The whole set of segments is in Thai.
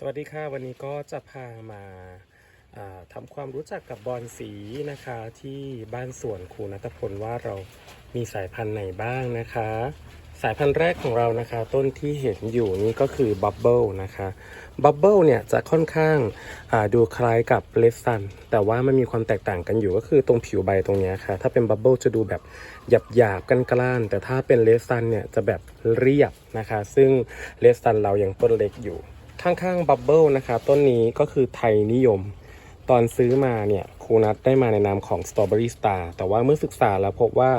สวัสดีค่ะ วันนี้ก็จะพามาาทำความรู้จักกับบอลสีนะคะที่บ้านสวนครูนัทพลว่าเรามีสายพันธุ์ไหนบ้างนะคะ สายพันธุ์แรกของเรานะคะ ต้นที่เห็นอยู่นี่ก็คือบับเบิลนะคะบับเบิลเนี่ยจะค่อนข้างาดูคล้ายกับเลสซันแต่ว่ามันมีความแตกต่างกันอยู่ก็คือตรงผิวใบตรงนี้ค่ะ ถ้าเป็นบับเบิลจะดูแบบหยาบหยาบกันกล้าน แต่ถ้าเป็นเลสซันเนี่ยจะแบบเรียบนะคะ ซึ่งเลสซันเรายังต้นเล็กอยู่ ข้างๆบับเบิลนะคะต้นนี้ก็คือไทยนิยม ตอนซื้อมาเนี่ยครูนัทได้มาในนามของ Strawberry Star แต่ว่าเมื่อศึกษาแล้วพบว่า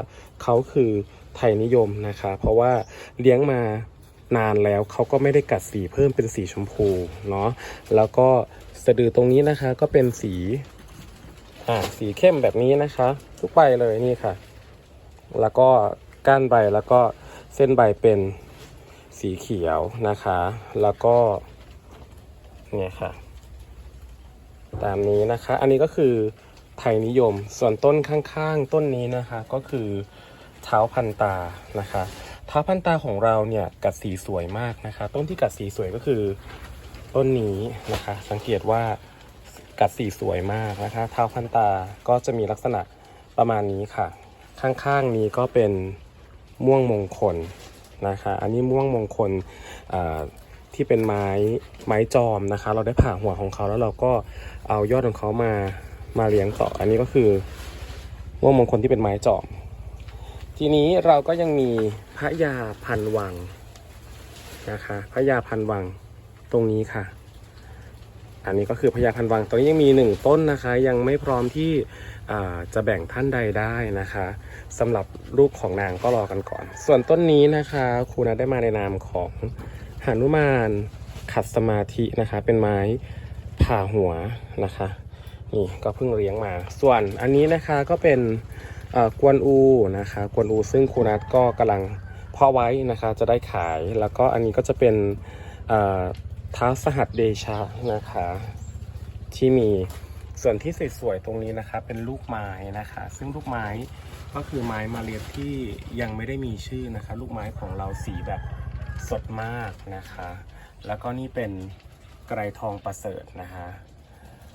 เขาคือไทยนิยมนะคะเพราะว่าเลี้ยงมานานแล้วเขาก็ไม่ได้กัดสีเพิ่มเป็นสีชมพูเนาะแล้วก็สะดือตรงนี้นะคะก็เป็นสีอ่าสีเข้มแบบนี้นะคะ ทุกใบเลยนี่ค่ะ แล้วก็ก้านใบแล้วก็เส้นใบเป็นสีเขียวนะคะ แล้วก็ เนี่ยค่ะ ตามนี้นะคะ อันนี้ก็คือไทยนิยม ส่วนต้นข้างๆ ต้นนี้นะคะก็คือเท้าพันตานะคะเท้าพันตาของเราเนี่ยกัดสีสวยมากนะคะ ต้นที่กัดสีสวยก็คือต้นนี้นะคะ สังเกตว่ากัดสีสวยมากนะคะ เท้าพันตาก็จะมีลักษณะประมาณนี้ค่ะ ข้างๆนี้ก็เป็นม่วงมงคลนะคะ อันนี้ม่วงมงคลอ่า ที่เป็นไม้ไม้จอมนะคะ เราได้ผ่าหัวของเขาแล้วเราก็เอายอดของเขามามาเลี้ยงต่อ อันนี้ก็คือม่วงมงคลที่เป็นไม้จอม ทีนี้เราก็ยังมีพระยาพันวังนะคะพระยาพันวังตรงนี้ค่ะ อันนี้ก็คือพญาพันวังตอนนี้ยังมีหนึ่งต้นนะคะ ยังไม่พร้อมที่จะแบ่งท่านใดได้นะคะสำหรับลูกของนางก็รอกันก่อน ส่วนต้นนี้นะคะครูนัทได้มาในนามของ หนุมานขัดสมาธินะคะ เป็นไม้ผ่าหัวนะคะ นี่ก็เพิ่งเลี้ยงมา ส่วนอันนี้นะคะก็เป็นกวนอูนะคะกวนอูซึ่งครูนัทก็กำลังเพาะไว้นะคะจะได้ขายแล้วก็อันนี้ก็จะเป็นเท้าสหัสเดชะนะคะ ที่มีส่วนที่สวยๆตรงนี้นะคะ เป็นลูกไม้นะคะ ซึ่งลูกไม้ก็คือไม้มาเรียบที่ยังไม่ได้มีชื่อนะคะ ลูกไม้ของเราสีแบบ สดมากนะคะ แล้วก็นี่เป็นไกรทองประเสริฐนะคะ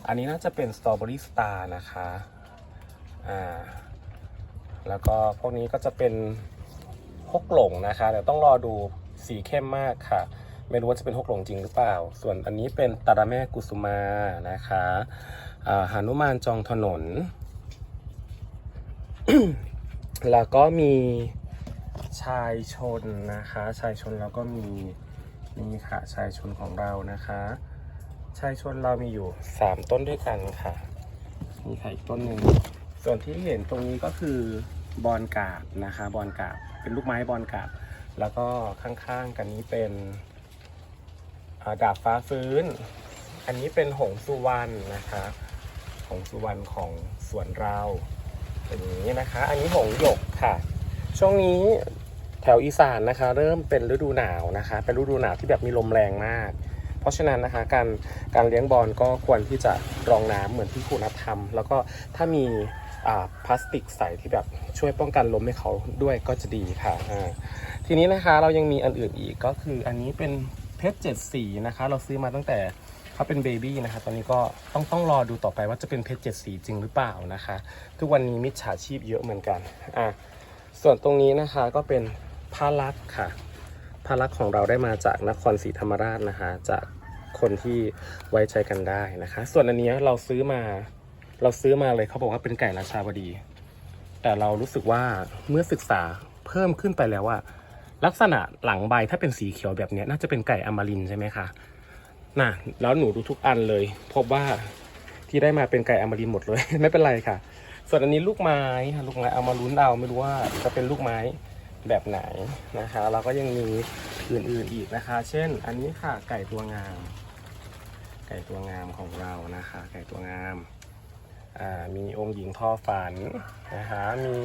อันนี้น่าจะเป็นสตรอเบอรี่สตาร์นะคะ อ่า แล้วก็พวกนี้ก็จะเป็นฮกหลงนะคะเดี๋ยวต้องรอดูสีเข้มมากค่ะ ไม่รู้ว่าจะเป็นฮกหลงจริงหรือเปล่า ส่วนอันนี้เป็นตาราแม่กุสุมานะคะอ่าหานุมานจองถนน แล้วก็มี ชายชนนะคะ ชายชนแล้วก็มีนี่ค่ะชายชนของเรานะคะ ชายชนเรามีอยู่ 3 ต้นด้วยกันค่ะนี่ค่ะอีกต้นหนึ่งส่วนที่เห็นตรงนี้ก็คือบอนกาบนะคะบอนกาบเป็นลูกไม้บอนกาบ แล้วก็ข้างๆกันนี้เป็นาดาบฟ้าฟื้น อันนี้เป็นหงสุวรรณนะคะหงสุวรรณของสวนเราเป็นอย่างนี้นะคะ อันนี้หงหยกค่ะ ช่วงนี้แถวอีสานนะคะ เริ่มเป็นฤดูหนาวนะคะ เป็นฤดูหนาวที่แบบมีลมแรงมาก เพราะฉะนั้นนะคะการการเลี้ยงบอลก็ควรที่จะรองน้ำเหมือนที่ครูนัททำแล้วก็ถ้ามีอ่าพลาสติกใสที่แบบช่วยป้องกันลมให้เขาด้วยก็จะดีค่ะทีนี้นะคะเรายังมีอันอื่นอีกก็คืออันนี้เป็นเพชรเจ็ดสีนะคะ เราซื้อมาตั้งแต่เขาเป็นเบบี้นะคะตอนนี้ก็ต้องต้องรอดูต่อไปว่าจะเป็นเพชรเจ็ดสีจริงหรือเปล่านะคะ ทุกวันนี้มิจฉาชีพเยอะเหมือนกันอะ ส่วนตรงนี้นะคะก็เป็นพาลักษ์ค่ะพาลักษ์ของเราได้มาจากนครศรีธรรมราชนะคะ จากคนที่ไว้ใจกันได้นะคะ ส่วนอันนี้เราซื้อมาเราซื้อมาเลยเขาบอกว่าเป็นไก่ราชาบดี แต่เรารู้สึกว่าเมื่อศึกษาเพิ่มขึ้นไปแล้วว่าลักษณะหลังใบถ้าเป็นสีเขียวแบบนี้น่าจะเป็นไก่อมรินใช่ไหมคะน่ะแล้วหนูดูทุกอันเลย พบว่าที่ได้มาเป็นไก่อมรินหมดเลย ไม่เป็นไรค่ะ ส่วนอันนี้ลูกไม้ค่ะลูกไม้เอามาลุ้นเอาไม่รู้ว่าจะเป็นลูกไม้แบบไหนนะคะ เราก็ยังมีอื่นๆอีกนะคะ เช่น อันนี้ค่ะไก่ตัวงาม ไก่ตัวงามของเรานะคะ ไก่ตัวงามมีองค์หญิงทอฝันนะคะมี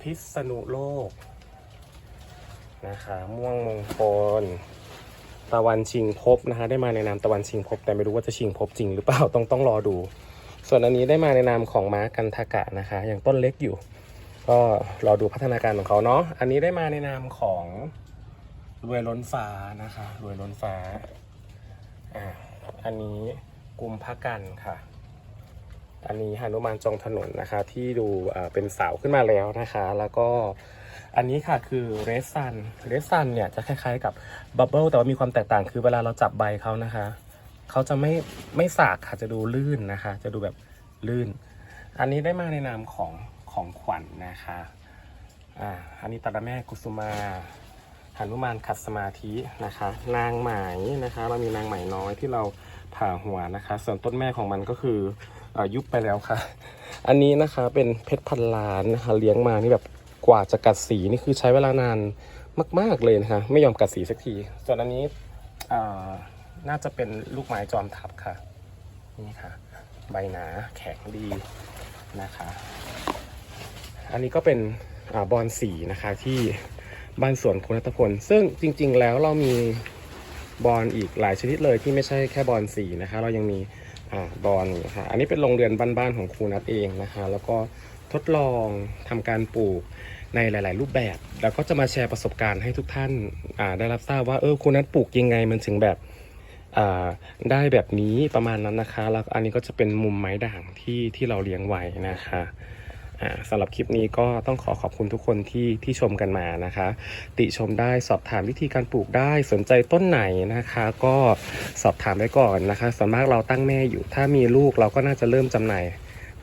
พิษณุโลกนะคะม่วงมงคลตะวันชิงภพนะคะได้มาในนามตะวันชิงภพแต่ไม่รู้ว่าจะชิงภพจริงหรือเปล่าต้องต้องรอดู ส่วนอันนี้ได้มาในนามของม้ากันทากะนะคะ อย่างต้นเล็กอยู่ ก็รอดูพัฒนาการของเขาเนาะอันนี้ได้มาในนามของรวยล้นฟ้านะคะรวยล้นฟ้าอ่าอันนี้กุมภกันค่ะ อันนี้หนุมานจองถนนนะคะ ที่ดูเป็นเสาขึ้นมาแล้วนะคะ แล้วก็อันนี้ค่ะคือเรสซันเรสซันเนี่ยจะคล้ายๆกับบับเบิลแต่ว่ามีความแตกต่างคือเวลาเราจับใบเขานะคะ เขาจะไม่ไม่สากค่ะจะดูลื่นนะคะ จะดูแบบลื่น อันนี้ได้มาในนามของของขวัญนะคะอ่าอันนี้ตาดาแม่กุสุมาหนุมานขัดสมาธินะคะ นางไหมนะคะเรามีนางไหมน้อยที่เราผ่าหัวนะคะ ส่วนต้นแม่ของมันก็คืออายุบไปแล้วค่ะ อันนี้นะคะเป็นเพชรพันล้านนะคะเลี้ยงมานี่แบบกว่าจะกัดสีนี่คือใช้เวลานานมาก ๆเลยนะคะ ไม่ยอมกัดสีสักที ส่วนอันนี้อ่า น่าจะเป็นลูกไม้จอมทับค่ะ นี่ค่ะ ใบหนาแข็งดีนะคะ อันนี้ก็เป็นอบอลสีนะคะที่บ้านสวนคุณนัทพล ซึ่งจริง ๆ แล้วเรามีบอลอีกหลายชนิดเลยที่ไม่ใช่แค่บอลสีนะคะ เรายังมีอบอลนะคะอันนี้เป็นโรงเรือนบ้านๆของครูนัทเองนะคะ แล้วก็ทดลองทำการปลูกในหลาย ๆ รูปแบบ แล้วก็จะมาแชร์ประสบการณ์ให้ทุกท่านได้รับทราบว่าเออครูนัทปลูกยังไงมันถึงแบบ ได้แบบนี้ประมาณนั้นนะคะ แล้วอันนี้ก็จะเป็นมุมไม้ด่างที่ที่เราเลี้ยงไว้นะคะสำหรับคลิปนี้ก็ต้องขอขอบคุณทุกคนที่ที่ชมกันมานะคะ ติชมได้สอบถามวิธีการปลูกได้สนใจต้นไหนนะคะ ก็สอบถามไว้ก่อนนะคะส่วนมากเราตั้งแม่อยู่ ถ้ามีลูกเราก็น่าจะเริ่มจำหน่าย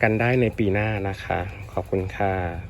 กันได้ในปีหน้านะคะ ขอบคุณค่ะ